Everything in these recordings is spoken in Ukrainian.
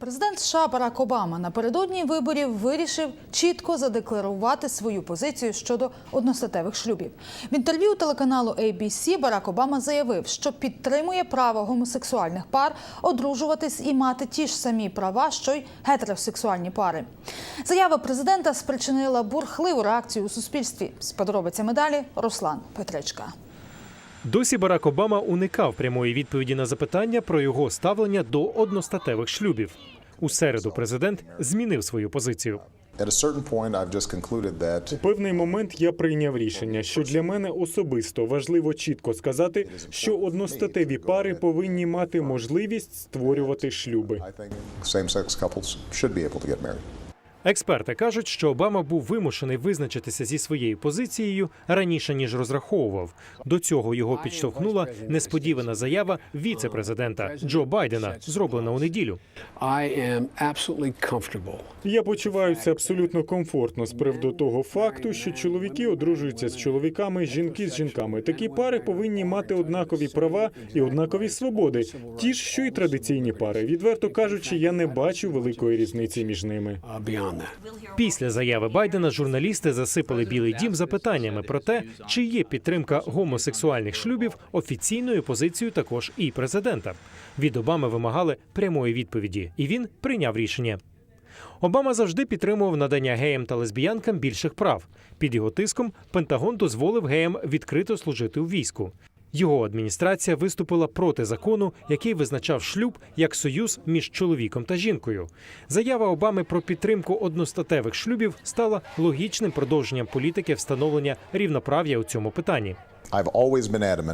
Президент США Барак Обама напередодні виборів вирішив чітко задекларувати свою позицію щодо одностатевих шлюбів. В інтерв'ю телеканалу ABC Барак Обама заявив, що підтримує право гомосексуальних пар одружуватись і мати ті ж самі права, що й гетеросексуальні пари. Заява президента спричинила бурхливу реакцію у суспільстві. З подробицями далі Руслан Петричка. Досі Барак Обама уникав прямої відповіді на запитання про його ставлення до одностатевих шлюбів. У середу президент змінив свою позицію. У певний момент я прийняв рішення, що для мене особисто важливо чітко сказати, що одностатеві пари повинні мати можливість створювати шлюби. Експерти кажуть, що Обама був вимушений визначитися зі своєю позицією раніше ніж розраховував. До цього його підштовхнула несподівана заява віце-президента Джо Байдена, зроблена у неділю. Я почуваюся абсолютно комфортно з приводу того факту, що чоловіки одружуються з чоловіками, жінки з жінками. Такі пари повинні мати однакові права і однакові свободи, ті ж, що й традиційні пари. Відверто кажучи, я не бачу великої різниці між ними. Uh. Після заяви Байдена журналісти засипали Білий Дім запитаннями про те, чи є підтримка гомосексуальних шлюбів офіційною позицією також і президента. Від Обами вимагали прямої відповіді, і він прийняв рішення. Обама завжди підтримував надання геям та лесбіянкам більших прав. Під його тиском Пентагон дозволив геям відкрито служити у війську. Його адміністрація виступила проти закону, який визначав шлюб як союз між чоловіком та жінкою. Заява Обами про підтримку одностатевих шлюбів стала логічним продовженням політики встановлення рівноправ'я у цьому питанні.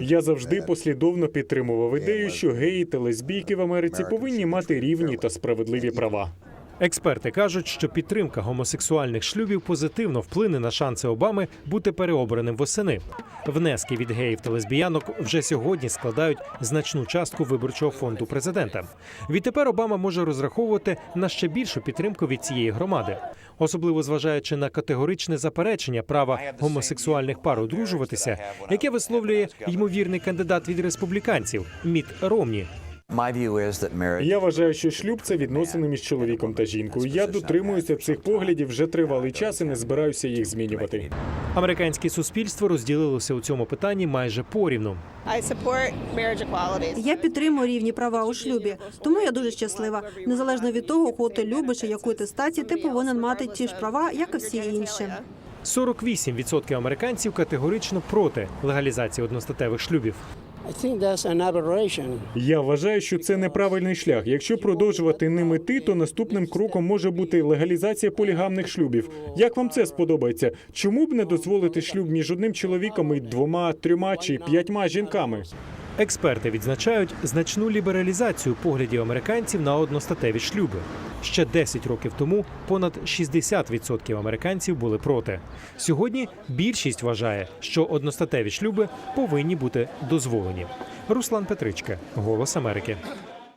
Я завжди послідовно підтримував ідею, що геї та лесбійки в Америці повинні мати рівні та справедливі права. Експерти кажуть, що підтримка гомосексуальних шлюбів позитивно вплине на шанси Обами бути переобраним восени. Внески від геїв та лесбіянок вже сьогодні складають значну частку виборчого фонду президента. Відтепер Обама може розраховувати на ще більшу підтримку від цієї громади, особливо зважаючи на категоричне заперечення права гомосексуальних пар одружуватися, яке висловлює ймовірний кандидат від республіканців Міт Ромні. My view is that marriage Я вважаю, що шлюб це відносини між чоловіком та жінкою. Я дотримуюся цих поглядів вже тривалий час і не збираюся їх змінювати. Американське суспільство розділилося у цьому питанні майже порівну. I support marriage equality. Я підтримую рівні права у шлюбі, тому я дуже щаслива. Незалежно від того, кого ти любиш і якої ти статі, ти повинен мати ті ж права, як і всі інші. 48% американців категорично проти легалізації одностатевих шлюбів. Я вважаю, що це неправильний шлях. Якщо продовжувати ним іти, то наступним кроком може бути легалізація полігамних шлюбів. Як вам це сподобається? Чому б не дозволити шлюб між одним чоловіком і двома, трьома чи п'ятьма жінками? Експерти відзначають значну лібералізацію поглядів американців на одностатеві шлюби. Ще 10 років тому понад 60% американців були проти. Сьогодні більшість вважає, що одностатеві шлюби повинні бути дозволені. Руслан Петричка, Голос Америки.